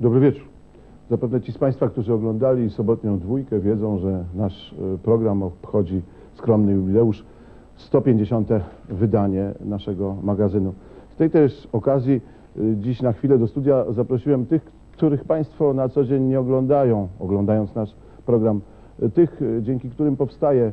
Dobry wieczór. Zapewne ci z Państwa, którzy oglądali sobotnią dwójkę, wiedzą, że nasz e, program obchodzi skromny jubileusz 150. wydanie naszego magazynu. Z tej też okazji e, dziś na chwilę do studia zaprosiłem tych, których Państwo na co dzień nie oglądają, oglądając nasz program. E, Tych, dzięki którym powstaje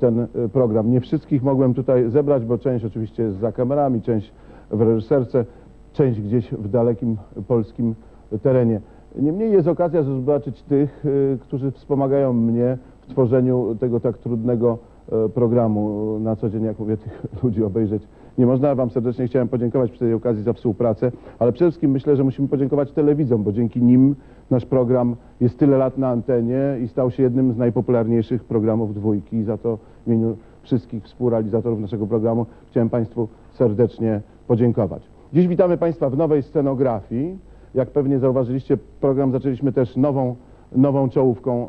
ten program. Nie wszystkich mogłem tutaj zebrać, bo część oczywiście jest za kamerami, część w reżyserce, część gdzieś w dalekim polskim terenie. Niemniej jest okazja zobaczyć tych, y, którzy wspomagają mnie w tworzeniu tego tak trudnego e, programu. Na co dzień, jak mówię, tych ludzi obejrzeć nie można. Wam serdecznie chciałem podziękować przy tej okazji za współpracę, ale przede wszystkim myślę, że musimy podziękować telewidzom, bo dzięki nim nasz program jest tyle lat na antenie i stał się jednym z najpopularniejszych programów dwójki. I za to w imieniu wszystkich współrealizatorów naszego programu chciałem Państwu serdecznie podziękować. Dziś witamy Państwa w nowej scenografii. Jak pewnie zauważyliście, program zaczęliśmy też nową, nową czołówką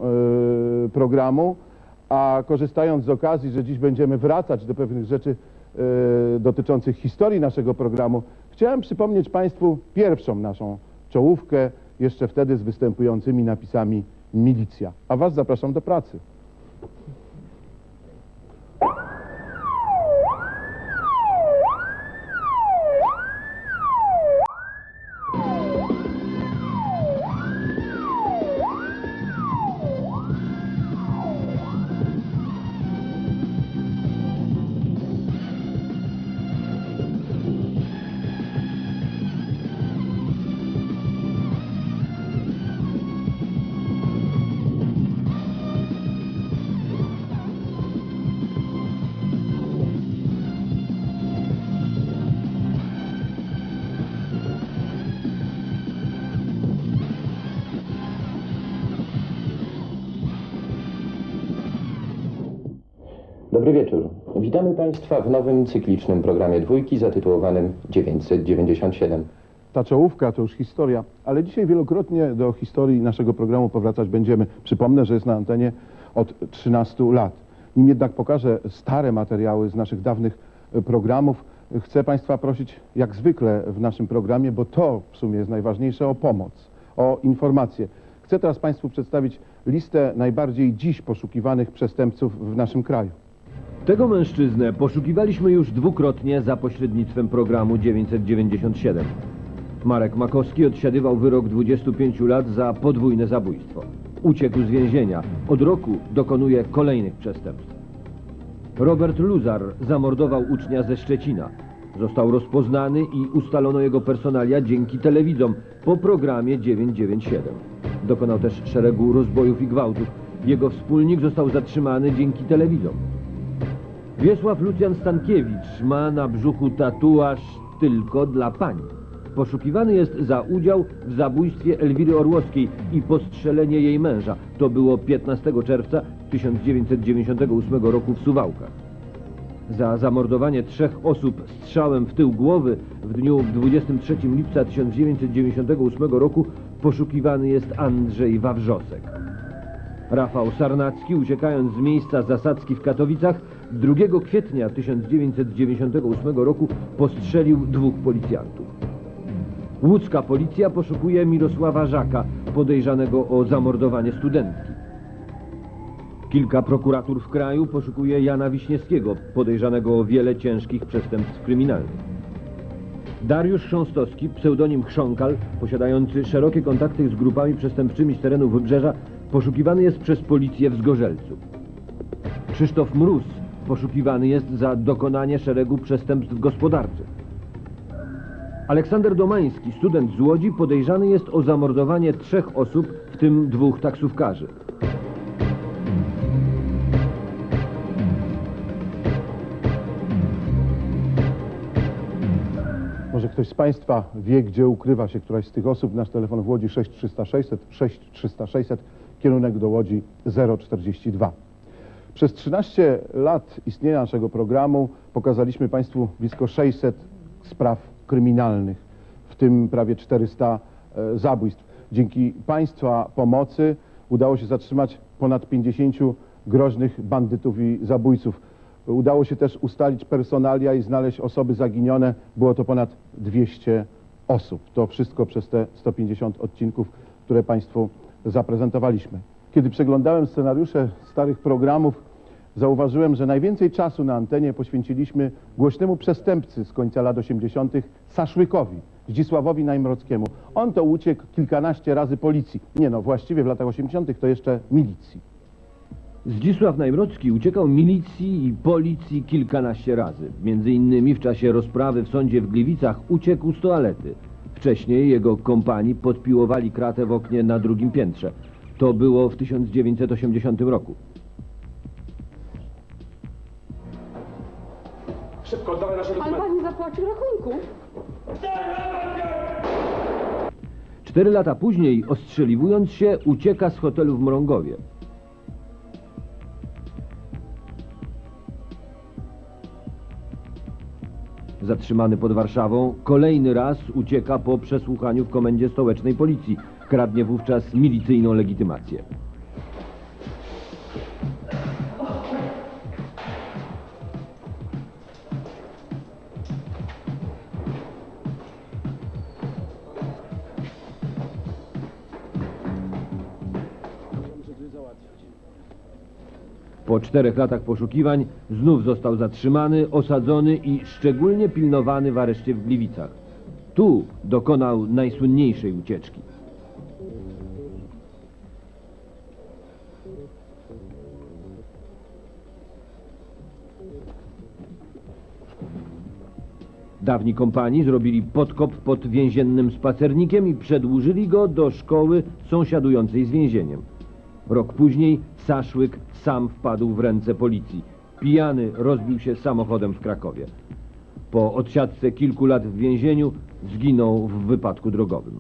yy, programu, a korzystając z okazji, że dziś będziemy wracać do pewnych rzeczy yy, dotyczących historii naszego programu, chciałem przypomnieć Państwu pierwszą naszą czołówkę, jeszcze wtedy z występującymi napisami milicja. A Was zapraszam do pracy. Dobry wieczór. Witamy Państwa w nowym cyklicznym programie dwójki zatytułowanym 997. Ta czołówka to już historia, ale dzisiaj wielokrotnie do historii naszego programu powracać będziemy. Przypomnę, że jest na antenie od 13 lat. Nim jednak pokażę stare materiały z naszych dawnych e, programów, chcę Państwa prosić, jak zwykle w naszym programie, bo to w sumie jest najważniejsze, o pomoc, o informacje. Chcę teraz Państwu przedstawić listę najbardziej dziś poszukiwanych przestępców w naszym kraju. Tego mężczyznę poszukiwaliśmy już dwukrotnie za pośrednictwem programu 997. Marek Makowski odsiadywał wyrok 25 lat za podwójne zabójstwo. Uciekł z więzienia. Od roku dokonuje kolejnych przestępstw. Robert Luzar zamordował ucznia ze Szczecina. Został rozpoznany i ustalono jego personalia dzięki telewidzom po programie 997. Dokonał też szeregu rozbojów i gwałtów. Jego wspólnik został zatrzymany dzięki telewidzom. Wiesław Lucjan Stankiewicz ma na brzuchu tatuaż tylko dla pani. Poszukiwany jest za udział w zabójstwie Elwiry Orłowskiej i postrzelenie jej męża. To było 15 czerwca 1998 roku w Suwałkach. Za zamordowanie trzech osób strzałem w tył głowy w dniu 23 lipca 1998 roku poszukiwany jest Andrzej Wawrzosek. Rafał Sarnacki, uciekając z miejsca zasadzki w Katowicach, 2 kwietnia 1998 roku postrzelił dwóch policjantów. Łódzka policja poszukuje Mirosława Żaka, podejrzanego o zamordowanie studentki. Kilka prokuratur w kraju poszukuje Jana Wiśniewskiego, podejrzanego o wiele ciężkich przestępstw kryminalnych. Dariusz Chrząstowski, pseudonim Chrząkal, posiadający szerokie kontakty z grupami przestępczymi z terenów Wybrzeża, poszukiwany jest przez policję w Zgorzelcu. Krzysztof Mróz poszukiwany jest za dokonanie szeregu przestępstw gospodarczych. Aleksander Domański, student z Łodzi, podejrzany jest o zamordowanie trzech osób, w tym dwóch taksówkarzy. Może ktoś z Państwa wie, gdzie ukrywa się któraś z tych osób. Nasz telefon w Łodzi 6300 600 kierunek do Łodzi 042. Przez 13 lat istnienia naszego programu pokazaliśmy Państwu blisko 600 spraw kryminalnych, w tym prawie 400 e, zabójstw. Dzięki Państwa pomocy udało się zatrzymać ponad 50 groźnych bandytów i zabójców. Udało się też ustalić personalia i znaleźć osoby zaginione. Było to ponad 200 osób. To wszystko przez te 150 odcinków, które Państwu zaprezentowaliśmy. Kiedy przeglądałem scenariusze starych programów, zauważyłem, że najwięcej czasu na antenie poświęciliśmy głośnemu przestępcy z końca lat 80. Saszłykowi, Zdzisławowi Najmrockiemu. On to uciekł kilkanaście razy policji. Nie no, właściwie w latach 80. to jeszcze milicji. Zdzisław Najmrocki uciekał milicji i policji kilkanaście razy. Między innymi w czasie rozprawy w sądzie w Gliwicach uciekł z toalety. Wcześniej jego kompanii podpiłowali kratę w oknie na drugim piętrze. To było w 1980 roku. Szybko, oddawaj nasze Ale dokumenty. pan nie zapłacił rachunku. Cztery lata później, ostrzeliwując się, ucieka z hotelu w Mrągowie. Zatrzymany pod Warszawą, kolejny raz ucieka po przesłuchaniu w komendzie stołecznej policji. Kradnie wówczas milicyjną legitymację. Po czterech latach poszukiwań znów został zatrzymany, osadzony i szczególnie pilnowany w areszcie w Gliwicach. Tu dokonał najsłynniejszej ucieczki. Dawni kompanii zrobili podkop pod więziennym spacernikiem i przedłużyli go do szkoły sąsiadującej z więzieniem. Rok później Saszłyk sam wpadł w ręce policji. Pijany rozbił się samochodem w Krakowie. Po odsiadce kilku lat w więzieniu zginął w wypadku drogowym.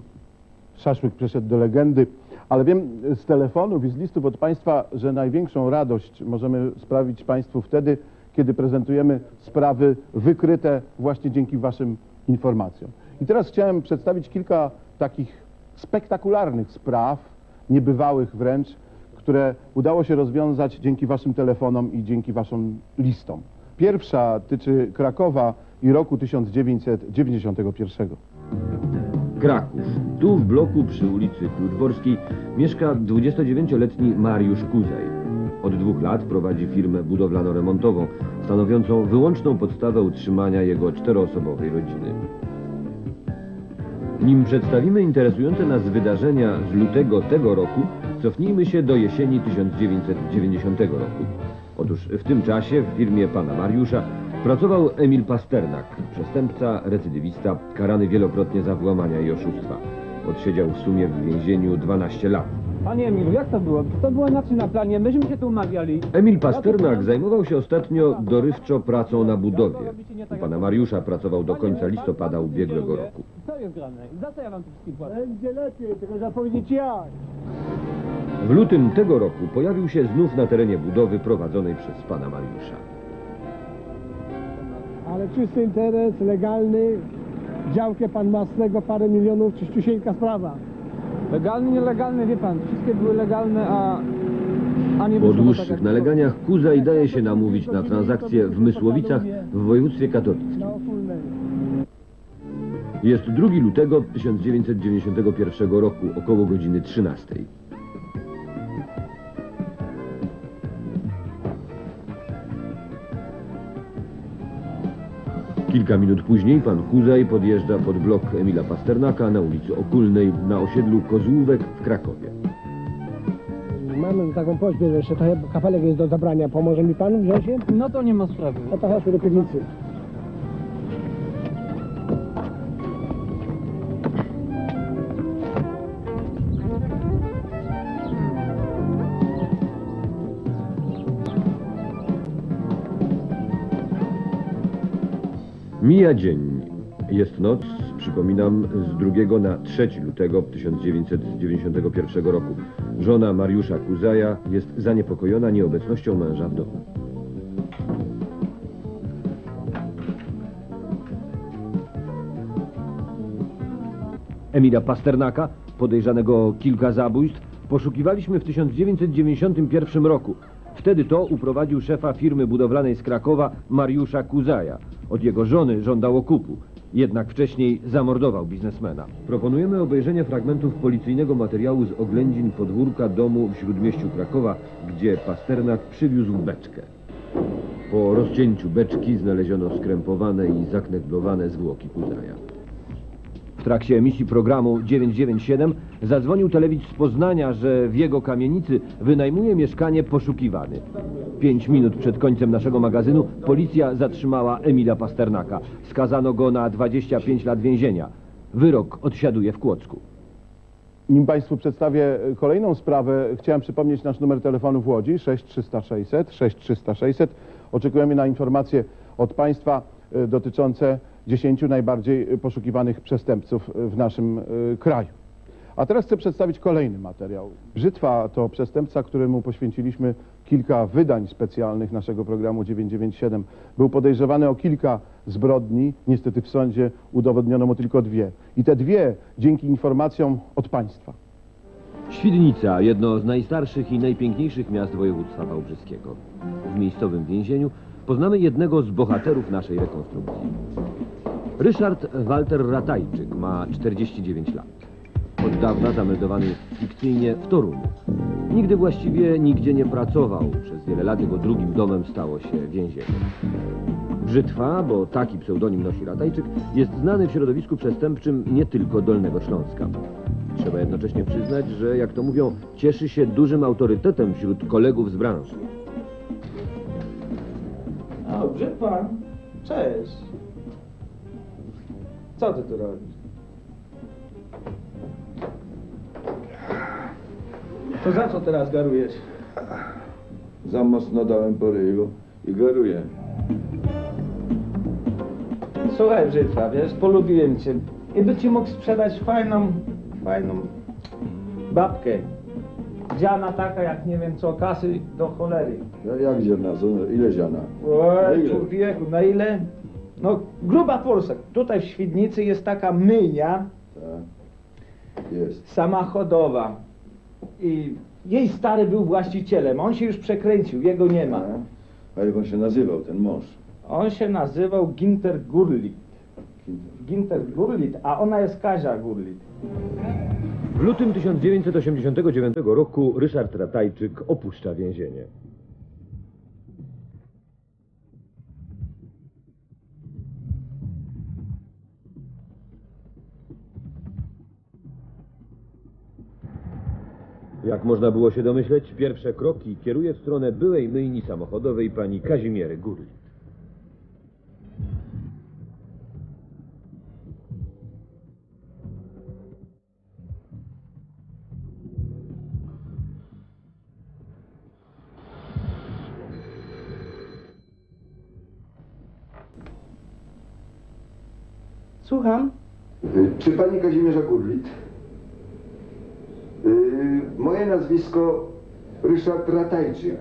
Szaszłyk przeszedł do legendy, ale wiem z telefonów i z listów od Państwa, że największą radość możemy sprawić Państwu wtedy, kiedy prezentujemy sprawy wykryte właśnie dzięki Waszym informacjom. I teraz chciałem przedstawić kilka takich spektakularnych spraw, niebywałych wręcz, które udało się rozwiązać dzięki Waszym telefonom i dzięki Waszym listom. Pierwsza tyczy Krakowa i roku 1991. Kraków. Tu w bloku przy ulicy Kluczborskiej mieszka 29-letni Mariusz Kuzaj. Od dwóch lat prowadzi firmę budowlano-remontową, stanowiącą wyłączną podstawę utrzymania jego czteroosobowej rodziny. Nim przedstawimy interesujące nas wydarzenia z lutego tego roku, cofnijmy się do jesieni 1990 roku. Otóż w tym czasie w firmie pana Mariusza pracował Emil Pasternak, przestępca, recydywista, karany wielokrotnie za włamania i oszustwa. Odsiedział w sumie w więzieniu 12 lat. Panie Emilu, jak to było? To było inaczej na planie, myśmy się tu umawiali. Emil Pasternak zajmował się ostatnio dorywczo pracą na budowie. U pana Mariusza pracował do końca listopada ubiegłego roku. Co jest grane? Za co ja wam tu wszystkim płacę? Będzie lepiej, tylko zapowiedzieć jak. W lutym tego roku pojawił się znów na terenie budowy prowadzonej przez pana Mariusza. Ale czysty interes, legalny. Działkę pan ma z tego parę milionów, czyściusieńka sprawa. Legalny, nielegalny, wie pan, wszystkie były legalne, a... a nie Po wyszło tak, dłuższych jak naleganiach Kuzaj daje się namówić na transakcję w Mysłowicach w województwie katowickim. Na ogólnej. Jest 2 lutego 1991 roku, około godziny 13. Kilka minut później pan Kuzaj podjeżdża pod blok Emila Pasternaka na ulicy Okulnej na osiedlu Kozłówek w Krakowie. Mamy taką prośbę, że jeszcze trochę kapelek jest do zabrania. Pomoże mi pan wziąć je? No to nie ma sprawy. No to chodźmy do piwnicy. Mija dzień. Jest noc, przypominam, z 2 na 3 lutego 1991 roku. Żona Mariusza Kuzaja jest zaniepokojona nieobecnością męża w domu. Emila Pasternaka, podejrzanego o kilka zabójstw, poszukiwaliśmy w 1991 roku. Wtedy to uprowadził szefa firmy budowlanej z Krakowa Mariusza Kuzaja. Od jego żony żądał okupu. Jednak wcześniej zamordował biznesmena. Proponujemy obejrzenie fragmentów policyjnego materiału z oględzin podwórka domu w śródmieściu Krakowa, gdzie Pasternak przywiózł beczkę. Po rozcięciu beczki znaleziono skrępowane i zakneblowane zwłoki Pudaja. Trakcie emisji programu 997 zadzwonił telewidz z Poznania, że w jego kamienicy wynajmuje mieszkanie poszukiwany. Pięć minut przed końcem naszego magazynu policja zatrzymała Emila Pasternaka. Skazano go na 25 lat więzienia. Wyrok odsiaduje w Kłodzku. Nim Państwu przedstawię kolejną sprawę, chciałem przypomnieć nasz numer telefonu w Łodzi 6300 6300 600. Oczekujemy na informacje od Państwa e, dotyczące 10 najbardziej poszukiwanych przestępców w naszym e, kraju. A teraz chcę przedstawić kolejny materiał. Brzytwa to przestępca, któremu poświęciliśmy kilka wydań specjalnych naszego programu 997. Był podejrzewany o kilka zbrodni, niestety w sądzie udowodniono mu tylko dwie. I te dwie dzięki informacjom od państwa. Świdnica, jedno z najstarszych i najpiękniejszych miast województwa wałbrzyskiego. W miejscowym więzieniu poznamy jednego z bohaterów naszej rekonstrukcji. Ryszard Walter Ratajczyk ma 49 lat. Od dawna zameldowany fikcyjnie w Toruniu. Nigdy właściwie nigdzie nie pracował. Przez wiele lat jego drugim domem stało się więzienie. Brzytwa, bo taki pseudonim nosi Ratajczyk, jest znany w środowisku przestępczym nie tylko Dolnego Śląska. Trzeba jednocześnie przyznać, że jak to mówią, cieszy się dużym autorytetem wśród kolegów z branży. O, Brzytwa, cześć. Co ty tu robisz? To za co teraz garujesz? Za mocno dałem po ryju i garuję. Słuchaj Brzytwa, wiesz, polubiłem cię. I by ci mógł sprzedać fajną, fajną babkę. Dziana taka, jak nie wiem co, kasy do cholery. Ja, jak ziarna? Co- Ile ziarna? Na Oj, ile? człowieku, na ile? No, gruba Polska. Tutaj w Świdnicy jest taka myjnia Tak. Jest. samochodowa. I jej stary był właścicielem. On się już przekręcił, jego nie ma. Tak. A jak on się nazywał, ten mąż? On się nazywał Ginter Gurlit. Ginter Gurlit, a ona jest Kazia Gurlit. W lutym 1989 roku Ryszard Ratajczyk opuszcza więzienie. Jak można było się domyśleć, pierwsze kroki kieruje w stronę byłej myjni samochodowej pani Kazimiery Górli. Słucham? Czy pani Kazimierza Gurlit? Moje nazwisko Ryszard Ratajczyk.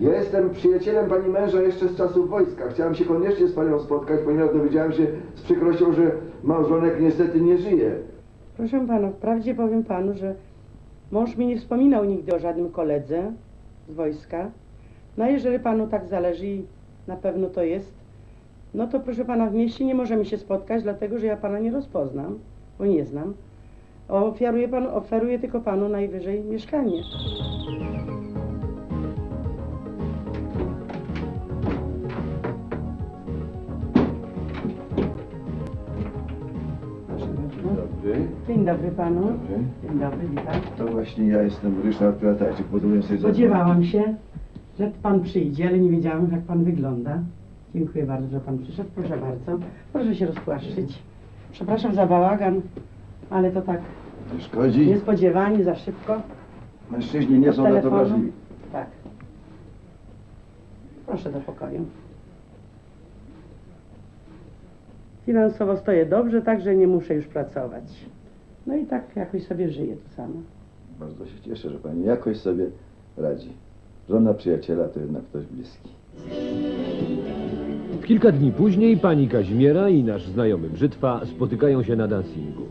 Ja jestem przyjacielem pani męża jeszcze z czasów wojska. Chciałem się koniecznie z panią spotkać, ponieważ dowiedziałem się z przykrością, że małżonek niestety nie żyje. Proszę pana, wprawdzie powiem panu, że mąż mi nie wspominał nigdy o żadnym koledze z wojska. No a jeżeli panu tak zależy i na pewno to jest, no to proszę pana, w mieście nie możemy się spotkać, dlatego że ja pana nie rozpoznam, bo nie znam. Ofiaruję panu, oferuję tylko panu najwyżej mieszkanie. Dobry. Dzień dobry panu. Dobry. Dzień dobry, witam. To właśnie ja jestem Ryszard Ratajczyk. Pozwolę sobie Spodziewałam się, że pan przyjdzie, ale nie wiedziałam, jak pan wygląda. Dziękuję bardzo, że pan przyszedł. Proszę bardzo. Proszę się rozpłaszczyć. Przepraszam za bałagan, ale to tak Nie szkodzi. niespodziewanie, za szybko. Mężczyźni nie są na to telefonu. wrażliwi. Tak. Proszę do pokoju. Finansowo stoję dobrze, także nie muszę już pracować. No i tak jakoś sobie żyję tu sama. Bardzo się cieszę, że pani jakoś sobie radzi. Żona przyjaciela to jednak ktoś bliski. Kilka dni później pani Kazimiera i nasz znajomy Brzytwa spotykają się na dancingu.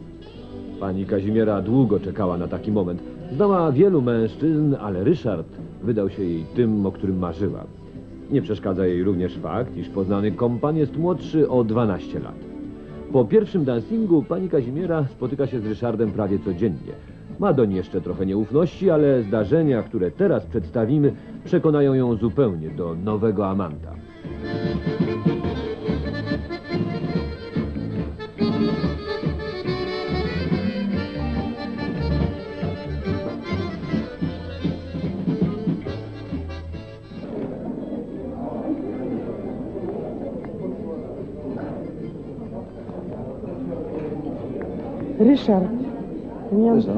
Pani Kazimiera długo czekała na taki moment. Znała wielu mężczyzn, ale Ryszard wydał się jej tym, o którym marzyła. Nie przeszkadza jej również fakt, iż poznany kompan jest młodszy o 12 lat. Po pierwszym dancingu pani Kazimiera spotyka się z Ryszardem prawie codziennie. Ma doń jeszcze trochę nieufności, ale zdarzenia, które teraz przedstawimy, przekonają ją zupełnie do nowego amanta. Ryszard, nie mam, Co?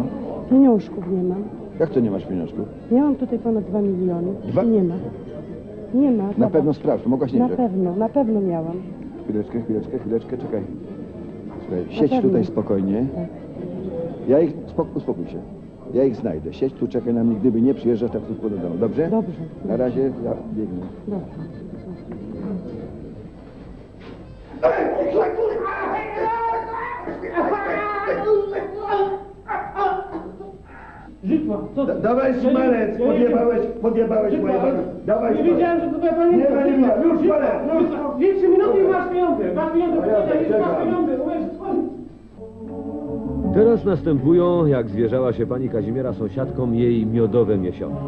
pieniążków nie mam. Jak to nie masz pieniążków? Ja mam tutaj ponad 2 miliony. Dwa? Nie ma. Nie ma. Na zobacz. pewno sprawdź, mogłaś nie Na wziąć. pewno, na pewno miałam. Chwileczkę, chwileczkę, chwileczkę, czekaj. Słuchaj, siedź pewno. tutaj spokojnie. Tak. Ja ich, spok- uspokój się. Ja ich znajdę. Siedź tu, czekaj na mnie. Gdyby nie przyjeżdżasz, tak tu do domu. Dobrze? Dobrze. Na razie ja biegnę. Dobrze. Żytła, co ty? Dawaj nie podjebałeś, podjebałeś Żytła, moje ale- Dawaj Nie wiedziałem, że to twoja. Nie będę miał, już palę, już. Więcej minuty i masz pieniądze. Masz pieniądze, A ja ja czekam. masz pieniądze. Uwierz. Teraz następują, jak zwierzała się pani Kazimiera sąsiadką, jej miodowe miesiące.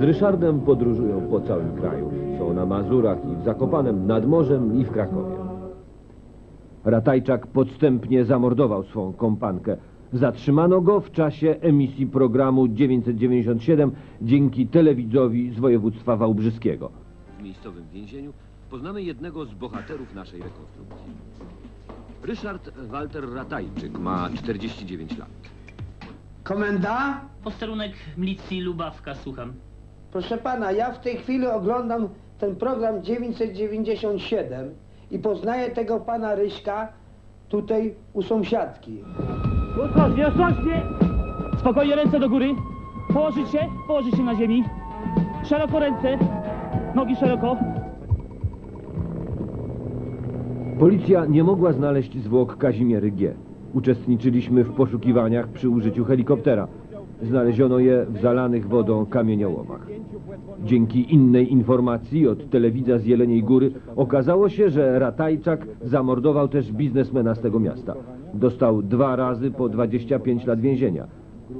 Z Ryszardem podróżują po całym kraju. Są na Mazurach i w Zakopanem, nad morzem i w Krakowie. Ratajczak podstępnie zamordował swą kompankę. Zatrzymano go w czasie emisji programu 997 dzięki telewidzowi z województwa wałbrzyskiego. W miejscowym więzieniu poznamy jednego z bohaterów naszej rekonstrukcji. Ryszard Walter Ratajczyk ma 49 lat. Komenda? Posterunek milicji Lubawka, słucham. Proszę pana, ja w tej chwili oglądam ten program 997 i poznaję tego pana Ryśka tutaj u sąsiadki. Ostrożnie, ostrożnie! Spokojnie, ręce do góry. Położyć się, położyć się na ziemi. Szeroko ręce, nogi szeroko. Policja nie mogła znaleźć zwłok Kazimiery G. Uczestniczyliśmy w poszukiwaniach przy użyciu helikoptera. Znaleziono je w zalanych wodą kamieniołomach. Dzięki innej informacji od telewidza z Jeleniej Góry okazało się, że Ratajczak zamordował też biznesmena z tego miasta. Dostał dwa razy po 25 lat więzienia.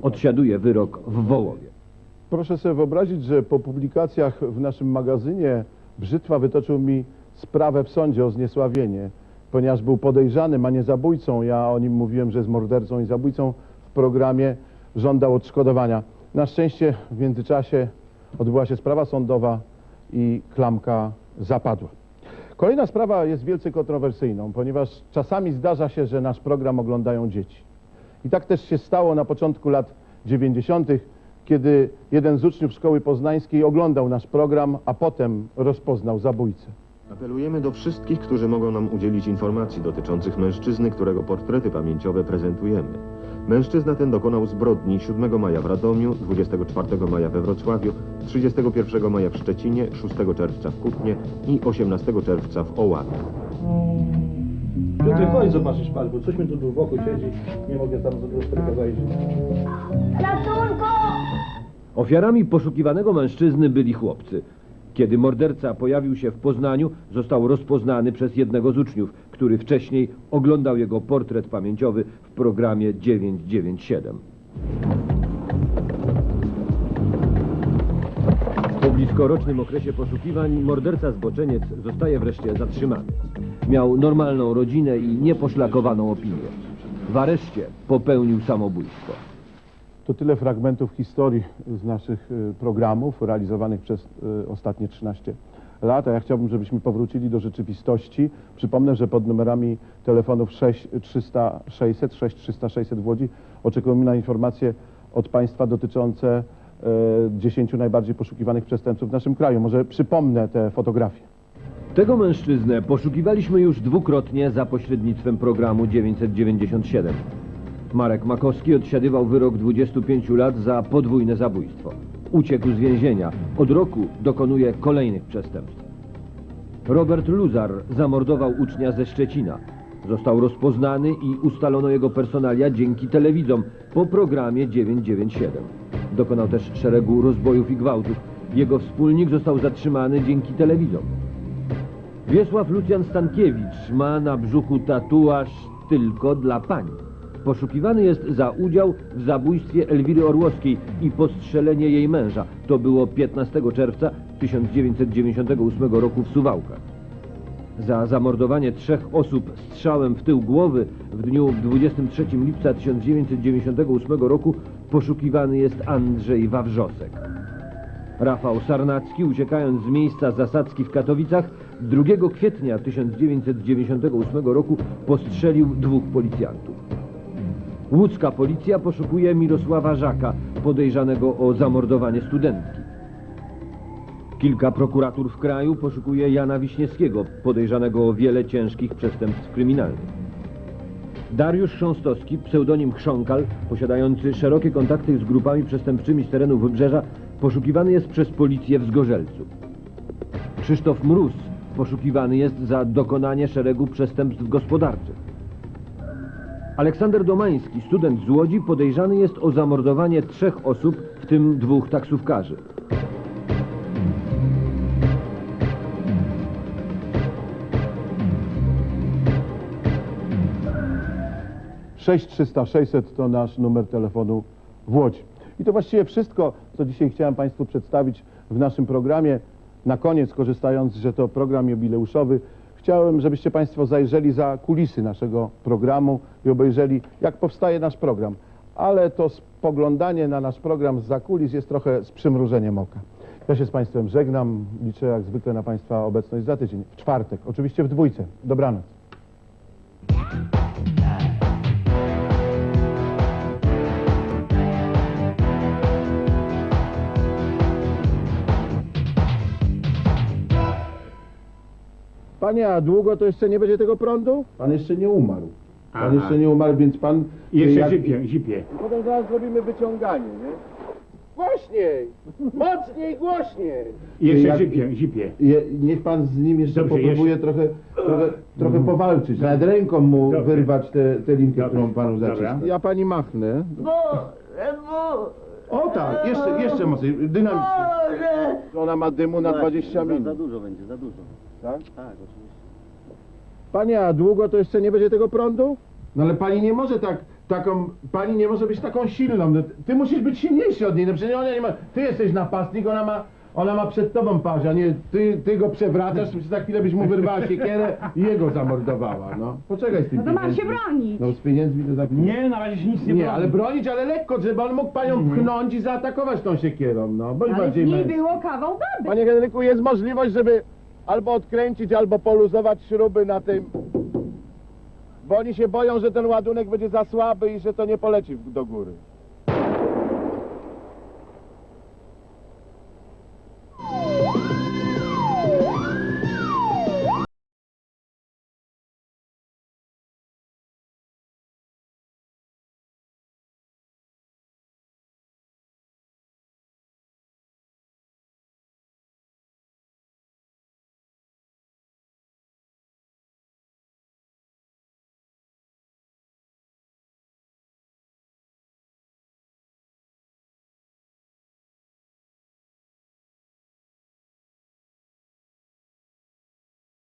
Odsiaduje wyrok w Wołowie. Proszę sobie wyobrazić, że po publikacjach w naszym magazynie Brzytwa wytoczył mi sprawę w sądzie o zniesławienie, ponieważ był podejrzanym, a nie zabójcą. Ja o nim mówiłem, że jest mordercą i zabójcą. W programie żądał odszkodowania. Na szczęście w międzyczasie odbyła się sprawa sądowa i klamka zapadła. Kolejna sprawa jest wielce kontrowersyjną, ponieważ czasami zdarza się, że nasz program oglądają dzieci. I tak też się stało na początku lat 90., kiedy jeden z uczniów szkoły poznańskiej oglądał nasz program, a potem rozpoznał zabójcę. Apelujemy do wszystkich, którzy mogą nam udzielić informacji dotyczących mężczyzny, którego portrety pamięciowe prezentujemy. Mężczyzna ten dokonał zbrodni 7 maja w Radomiu, 24 maja we Wrocławiu, 31 maja w Szczecinie, 6 czerwca w Kutnie i 18 czerwca w Oławie. Piotr, chodź zobaczysz pan, bo coś mi tu wokół siedzi. Nie mogę tam za lusterka zajrzeć. Ofiarami poszukiwanego mężczyzny byli chłopcy. Kiedy morderca pojawił się w Poznaniu, został rozpoznany przez jednego z uczniów, który wcześniej oglądał jego portret pamięciowy w programie 997. Po bliskorocznym okresie poszukiwań morderca zboczeniec zostaje wreszcie zatrzymany. Miał normalną rodzinę i nieposzlakowaną opinię. W areszcie popełnił samobójstwo. To tyle fragmentów historii z naszych y, programów realizowanych przez y, ostatnie 13 lat, a ja chciałbym, żebyśmy powrócili do rzeczywistości. Przypomnę, że pod numerami telefonów 6 300 600, 6 300 600 w Łodzi oczekujemy na informacje od Państwa dotyczące y, 10 najbardziej poszukiwanych przestępców w naszym kraju. Może przypomnę te fotografie. Tego mężczyznę poszukiwaliśmy już dwukrotnie za pośrednictwem programu 997. Marek Makowski odsiadywał wyrok 25 lat za podwójne zabójstwo. Uciekł z więzienia. Od roku dokonuje kolejnych przestępstw. Robert Luzar zamordował ucznia ze Szczecina. Został rozpoznany i ustalono jego personalia dzięki telewidzom po programie 997. Dokonał też szeregu rozbojów i gwałtów. Jego wspólnik został zatrzymany dzięki telewidzom. Wiesław Lucjan Stankiewicz ma na brzuchu tatuaż tylko dla pań. Poszukiwany jest za udział w zabójstwie Elwiry Orłowskiej i postrzelenie jej męża. To było 15 czerwca 1998 roku w Suwałkach. Za zamordowanie trzech osób strzałem w tył głowy w dniu 23 lipca 1998 roku poszukiwany jest Andrzej Wawrzosek. Rafał Sarnacki, uciekając z miejsca zasadzki w Katowicach, 2 kwietnia 1998 roku postrzelił dwóch policjantów. Łódzka policja poszukuje Mirosława Żaka, podejrzanego o zamordowanie studentki. Kilka prokuratur w kraju poszukuje Jana Wiśniewskiego, podejrzanego o wiele ciężkich przestępstw kryminalnych. Dariusz Chrząstowski, pseudonim Chrząkal, posiadający szerokie kontakty z grupami przestępczymi z terenów Wybrzeża, poszukiwany jest przez policję w Zgorzelcu. Krzysztof Mróz poszukiwany jest za dokonanie szeregu przestępstw gospodarczych. Aleksander Domański, student z Łodzi, podejrzany jest o zamordowanie trzech osób, w tym dwóch taksówkarzy. 300 600 to nasz numer telefonu w Łodzi. I to właściwie wszystko, co dzisiaj chciałem Państwu przedstawić w naszym programie. Na koniec, korzystając, że to program jubileuszowy, chciałem, żebyście Państwo zajrzeli za kulisy naszego programu i obejrzeli, jak powstaje nasz program. Ale to spoglądanie na nasz program z kulis jest trochę z przymrużeniem oka. Ja się z Państwem żegnam. Liczę jak zwykle na Państwa obecność za tydzień. W czwartek, oczywiście w dwójce. Dobranoc. Panie, a długo to jeszcze nie będzie tego prądu? Pan jeszcze nie umarł. Pan Aha. jeszcze nie umarł, więc pan... Jeszcze jak- zipie, zipie. Potem zaraz zrobimy wyciąganie, nie? Głośniej! Mocniej, głośniej! Jeszcze Jak- zipie, zipie. Je, niech pan z nim jeszcze Dobrze, popróbuje jeszcze- trochę, trochę, trochę powalczyć. Nad ręką mu Dobrze. wyrwać tę te, linkę, Dobrze. którą panu zacisnę. Ja pani machnę. O tak, jeszcze, jeszcze mocniej, dynamicznie. Ona ma dymu na 20 minut. Za dużo będzie, za dużo. Tak? Tak, oczywiście. Panie, a długo to jeszcze nie będzie tego prądu? No ale pani nie może tak, taką, pani nie może być taką silną. No, ty musisz być silniejszy od niej. No przecież ona nie ma, ty jesteś napastnik, ona ma, ona ma przed tobą paść, a nie ty, ty go przewracasz, przecież za chwilę byś mu wyrwała siekierę i jego zamordowała, no. Poczekaj z tym No to mam się bronić. No z pieniędzmi to za chwilę. Nie, na razie się nic nie Nie, broni. ale bronić, ale lekko, żeby on mógł panią pchnąć i zaatakować tą siekierą, no. Bądź Ale w bardziej niej męski. było kawał baby. Panie Henryku, jest możliwość, żeby albo odkręcić, albo poluzować śruby na tym, bo oni się boją, że ten ładunek będzie za słaby i że to nie poleci w- do góry.